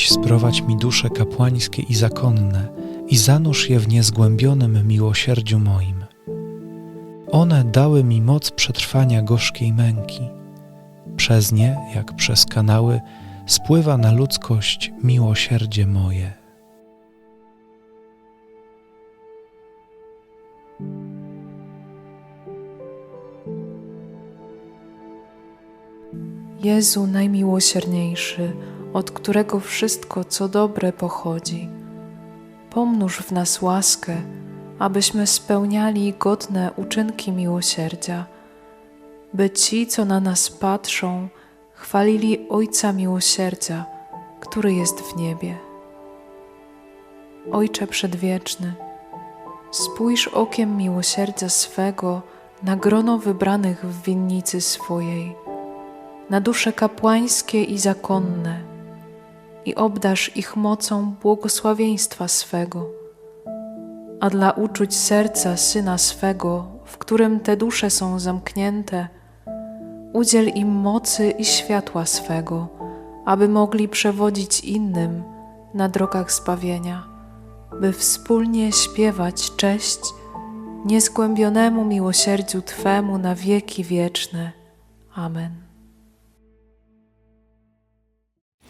Dziś sprowadź mi dusze kapłańskie i zakonne i zanurz je w niezgłębionym miłosierdziu moim. One dały mi moc przetrwania gorzkiej męki. Przez nie, jak przez kanały, spływa na ludzkość miłosierdzie moje. Jezu najmiłosierniejszy, od którego wszystko, co dobre pochodzi, pomnóż w nas łaskę, abyśmy spełniali godne uczynki miłosierdzia, by ci, co na nas patrzą, chwalili Ojca Miłosierdzia, który jest w niebie. Ojcze Przedwieczny, spójrz okiem miłosierdzia swego na grono wybranych w winnicy swojej na dusze kapłańskie i zakonne i obdarz ich mocą błogosławieństwa swego. A dla uczuć serca Syna swego, w którym te dusze są zamknięte, udziel im mocy i światła swego, aby mogli przewodzić innym na drogach zbawienia, by wspólnie śpiewać cześć niezgłębionemu miłosierdziu Twemu na wieki wieczne. Amen.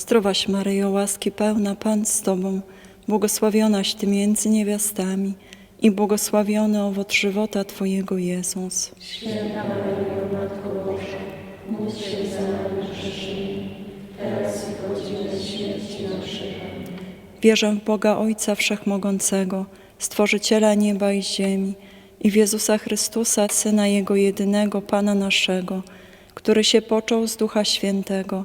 Zdrowaś Maryjo, łaski pełna, Pan z Tobą, błogosławionaś Ty między niewiastami i błogosławiony owoc żywota Twojego Jezus. Wierzę w Boga Ojca Wszechmogącego, Stworzyciela nieba i ziemi i w Jezusa Chrystusa, Syna Jego jedynego, Pana naszego, który się począł z Ducha Świętego,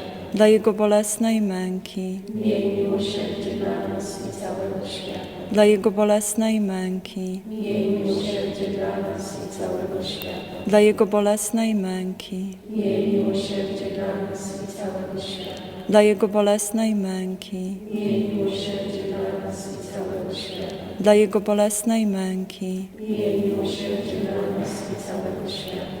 Dla Jego bolesnej męki, Miej miłosierdzie dla nas i całego świata. dla Jego bolesnej męki, Miej miłosierdzie dla nas i całego świata. dla Jego bolesnej męki, Miej miłosierdzie dla nas i całego świata. dla Jego bolesnej męki, Miej miłosierdzie dla nas i całego świata. dla Jego bolesnej męki, Miej miłosierdzie dla nas i całego świata.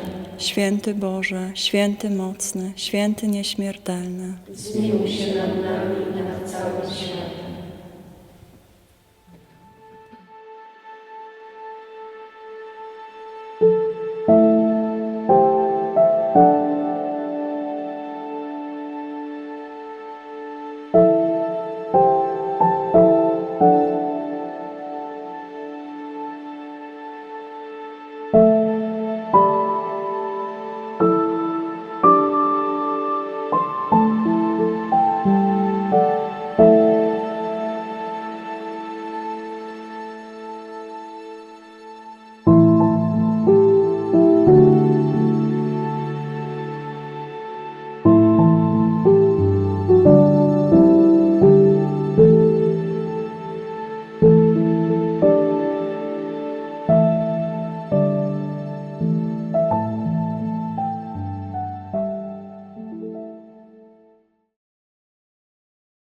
Święty Boże, święty mocny, święty nieśmiertelny. Zmiłuj się nad nami